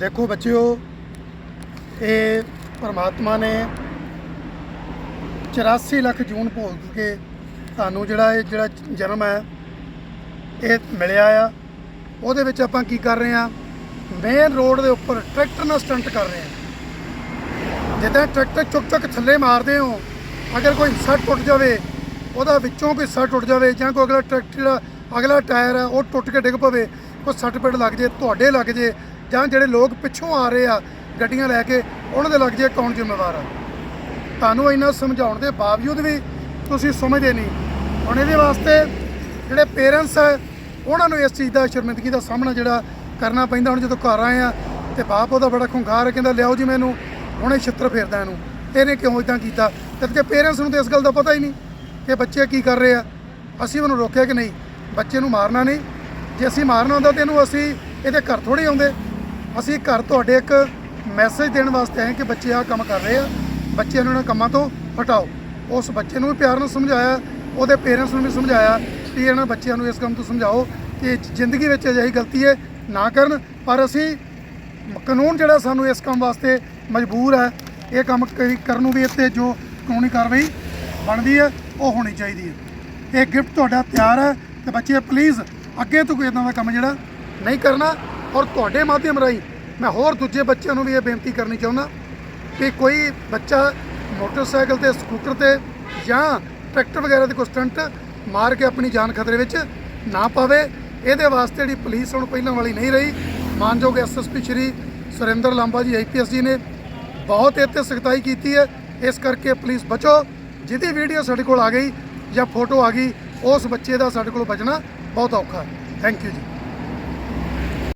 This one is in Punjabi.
ਦੇਖੋ ਬੱਚਿਓ, ਇਹ ਪਰਮਾਤਮਾ ਨੇ 84 ਲੱਖ ਜੂਨ ਭੋਗ ਕੇ ਤੁਹਾਨੂੰ ਜਿਹੜਾ ਇਹ ਜਿਹੜਾ ਜਨਮ ਹੈ, ਇਹ ਮਿਲਿਆ ਆ। ਉਹਦੇ ਵਿੱਚ ਆਪਾਂ ਕੀ ਕਰ ਰਹੇ ਆ ਮੇਨ ਰੋਡ ਦੇ ਉੱਪਰ ਟਰੈਕਟਰ ਨਾਲ ਸਟੰਟ ਕਰ ਰਹੇ ਆ ਜਿੱਦਾਂ ਟਰੈਕਟਰ ਚੁੱਕ ਚੁੱਕ ਥੱਲੇ ਮਾਰਦੇ ਹੋ, ਅਗਰ ਕੋਈ ਹਿੱਸਾ ਟੁੱਟ ਜਾਵੇ, ਉਹਦਾ ਵਿੱਚੋਂ ਕੋਈ ਹਿੱਸਾ ਟੁੱਟ ਜਾਵੇ ਜਾਂ ਕੋਈ ਅਗਲਾ ਟਰੈਕਟਰ ਜਿਹੜਾ ਅਗਲਾ ਟਾਇਰ ਹੈ ਉਹ ਟੁੱਟ ਕੇ ਡਿੱਗ ਪਵੇ, ਕੋਈ ਸੱਟ ਪੇਟ ਲੱਗ ਜੇ, ਤੁਹਾਡੇ ਲੱਗ ਜੇ ਜਾਂ ਜਿਹੜੇ ਲੋਕ ਪਿੱਛੋਂ ਆ ਰਹੇ ਆ ਗੱਡੀਆਂ ਲੈ ਕੇ, ਉਹਨਾਂ ਦੇ ਲੱਗ ਜੇ ਕੌਣ ਜ਼ਿੰਮੇਵਾਰ ਆ? ਤੁਹਾਨੂੰ ਇੰਨਾ ਸਮਝਾਉਣ ਦੇ ਬਾਵਜੂਦ ਵੀ ਤੁਸੀਂ ਸਮਝਦੇ ਨਹੀਂ। ਹੁਣ ਇਹਦੇ ਵਾਸਤੇ ਜਿਹੜੇ ਪੇਰੈਂਟਸ ਹੈ ਉਹਨਾਂ ਨੂੰ ਇਸ ਚੀਜ਼ ਦਾ ਸ਼ਰਮਿੰਦਗੀ ਦਾ ਸਾਹਮਣਾ ਜਿਹੜਾ ਕਰਨਾ ਪੈਂਦਾ, ਹੁਣ ਜਦੋਂ ਘਰ ਆਏ ਆ ਤੇ ਬਾਪ ਉਹਦਾ ਬੜਾ ਖੁੰਖਾਰ ਹੈ ਕਹਿੰਦਾ, ਲਿਆਓ ਜੀ ਮੈਨੂੰ, ਹੁਣੇ ਛਿੱਤਰ ਫੇਰਦਾ ਇਹਨੂੰ। ਇਹਨੇ ਕਿਉਂ ਇਦਾਂ ਕੀਤਾ? ਜਦ ਕਿ ਪੇਰੈਂਟਸ ਨੂੰ ਤਾਂ ਇਸ ਗੱਲ ਦਾ ਪਤਾ ਹੀ ਨਹੀਂ ਕਿ ਬੱਚੇ ਕੀ ਕਰ ਰਹੇ ਆ। ਅਸੀਂ ਉਹਨੂੰ ਰੋਕਿਆ ਕਿ ਨਹੀਂ, ਬੱਚੇ ਨੂੰ ਮਾਰਨਾ ਨਹੀਂ। ਜੇ ਅਸੀਂ ਮਾਰਨਾ ਹੁੰਦਾ ਤੇ ਇਹਨੂੰ ਅਸੀਂ ਇਹਦੇ ਘਰ ਥੋੜੀ ਆਉਂਦੇ। ਅਸੀਂ ਘਰ ਤੁਹਾਡੇ ਇੱਕ ਮੈਸੇਜ ਦੇਣ ਵਾਸਤੇ ਆਏ ਕਿ ਬੱਚੇ ਆਹ ਕੰਮ ਕਰ ਰਹੇ ਆ। ਬੱਚਿਆਂ ਨੂੰ ਇਹਨਾਂ ਕੰਮਾਂ ਤੋਂ ਹਟਾਓ। ਉਸ ਬੱਚੇ ਨੂੰ ਵੀ ਪਿਆਰ ਨਾਲ ਸਮਝਾਇਆ, ਉਹਦੇ ਪੇਰੈਂਟਸ ਨੂੰ ਵੀ ਸਮਝਾਇਆ ਕਿ ਇਹਨਾਂ ਬੱਚਿਆਂ ਨੂੰ ਇਸ ਕੰਮ ਤੋਂ ਸਮਝਾਓ ਕਿ ਜ਼ਿੰਦਗੀ ਵਿੱਚ ਅਜਿਹੀ ਗਲਤੀ ਹੈ ਨਾ ਕਰਨ। ਪਰ ਅਸੀਂ ਕਾਨੂੰਨ ਜਿਹੜਾ ਸਾਨੂੰ ਇਸ ਕੰਮ ਵਾਸਤੇ ਮਜਬੂਰ ਹੈ, ਇਹ ਕੰਮ ਕਈ- ਕਰਨ ਨੂੰ ਵੀ ਇੱਥੇ ਜੋ ਕਾਨੂੰਨੀ ਕਾਰਵਾਈ ਬਣਦੀ ਹੈ, ਉਹ ਹੋਣੀ ਚਾਹੀਦੀ ਹੈ। ਇਹ ਗਿਫਟ ਤੁਹਾਡਾ ਤਿਆਰ ਹੈ ਤੇ ਬੱਚੇ ਪਲੀਜ਼ ਅੱਗੇ ਤੋਂ ਕੋਈ ਇਦਾਂ ਦਾ ਕੰਮ ਜਿਹੜਾ ਨਹੀਂ ਕਰਨਾ। ਔਰ ਤੁਹਾਡੇ ਮਾਧਿਅਮ ਰਾਹੀਂ ਮੈਂ ਹੋਰ ਦੂਜੇ ਬੱਚਿਆਂ ਨੂੰ ਵੀ ਇਹ ਬੇਨਤੀ ਕਰਨੀ ਚਾਹੁੰਦਾ ਕਿ ਕੋਈ ਬੱਚਾ ਮੋਟਰਸਾਈਕਲ ਤੇ, ਸਕੂਟਰ ਤੇ ਜਾਂ ਟਰੈਕਟਰ ਵਗੈਰਾ ਦੇ ਕੋਈ ਸਟੰਟ ਮਾਰ ਕੇ ਆਪਣੀ ਜਾਨ ਖਤਰੇ ਵਿੱਚ ਨਾ ਪਾਵੇ, ਇਹਦੇ ਵਾਸਤੇ ਜਿਹੜੀ ਪੁਲਿਸ ਹੁਣ ਪਹਿਲਾਂ ਵਾਲੀ ਨਹੀਂ ਰਹੀ। ਮਾਨਯੋਗ ਐਸਐਸਪੀ ਸ਼੍ਰੀ ਸੁਰਿੰਦਰ ਲਾਂਬਾ ਜੀ ਆਈਪੀਐਸ ਜੀ ਨੇ ਬਹੁਤ ਇਹ 'ਤੇ ਸਖਤਾਈ ਕੀਤੀ ਹੈ। ਇਸ ਕਰਕੇ ਪੁਲਿਸ ਬਚੋ। ਜਿਹਦੀ ਵੀਡੀਓ ਸਾਡੇ ਕੋਲ ਆ ਗਈ ਜਾਂ ਫੋਟੋ ਆ ਗਈ, ਉਸ ਬੱਚੇ ਦਾ ਸਾਡੇ ਕੋਲ ਬਚਣਾ ਬਹੁਤ ਔਖਾ ਥੈਂਕ ਯੂ ਜੀ।